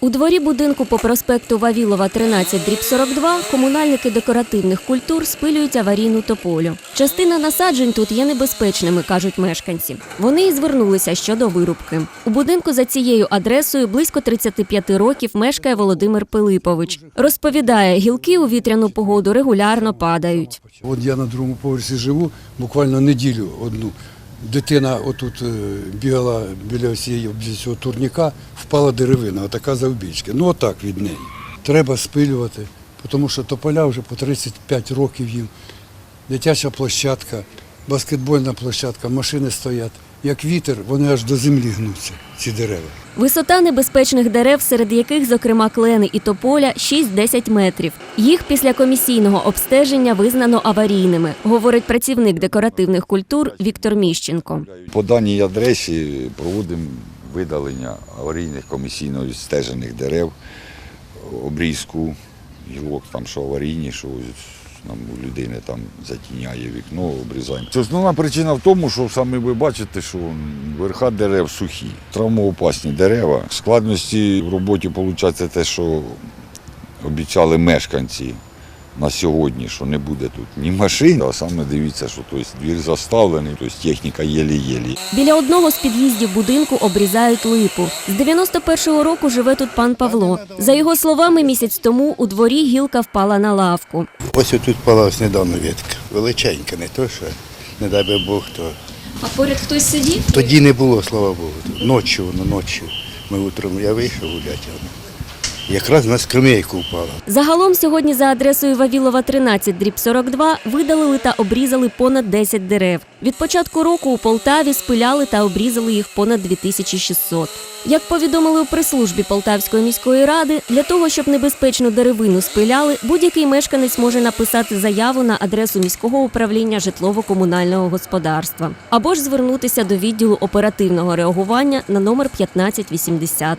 У дворі будинку по проспекту Вавілова 13 дріб 42 комунальники декоративних культур спилюють аварійну тополю. Частина насаджень тут є небезпечними, кажуть мешканці. Вони і звернулися щодо вирубки. У будинку за цією адресою близько 35 років мешкає Володимир Пилипович. Розповідає, гілки у вітряну погоду регулярно падають. От я на другому поверсі живу, буквально неділю одну. Дитина отут е, бігала біля цієї цього турніка, впала деревина, отака завбільшки. Ну отак від неї. Треба спилювати, тому що тополя вже по 35 років їм. Дитяча площадка, баскетбольна площадка, машини стоять. Як вітер, вони аж до землі гнуться, ці дерева. Висота небезпечних дерев, серед яких, зокрема, клени і тополя, 6-10 метрів. Їх після комісійного обстеження визнано аварійними, говорить працівник декоративних культур Віктор Міщенко. По даній адресі проводимо видалення аварійних комісійно стежених дерев, обрізку гілок, там, що аварійні, що нам у людини там затіняє вікно, обрізаємо. Це основна причина в тому, що саме ви бачите, що верха дерев сухі, травмоопасні дерева. Складності в роботі виходить те, що обіцяли мешканці на сьогодні, що не буде тут ні машин, а саме дивіться, що тобто, двір заставлений, тобто техніка єлі-єлі. Біля одного з під'їздів будинку обрізають липу. З 91-го року живе тут пан Павло. За його словами, місяць тому у дворі гілка впала на лавку. Ось тут палась недавно ветка. Величенька, не то, що не дай би Бог, то А поряд хтось сидів? тоді не було, слава Богу. Ночі воно, ночі. Ми утром я вийшов гуляти, якраз на скамейку впала. Загалом сьогодні за адресою Вавілова 13 дріб 42 видалили та обрізали понад 10 дерев. Від початку року у Полтаві спиляли та обрізали їх понад 2600. Як повідомили у прес-службі Полтавської міської ради, для того, щоб небезпечну деревину спиляли, будь-який мешканець може написати заяву на адресу міського управління житлово-комунального господарства або ж звернутися до відділу оперативного реагування на номер 1580.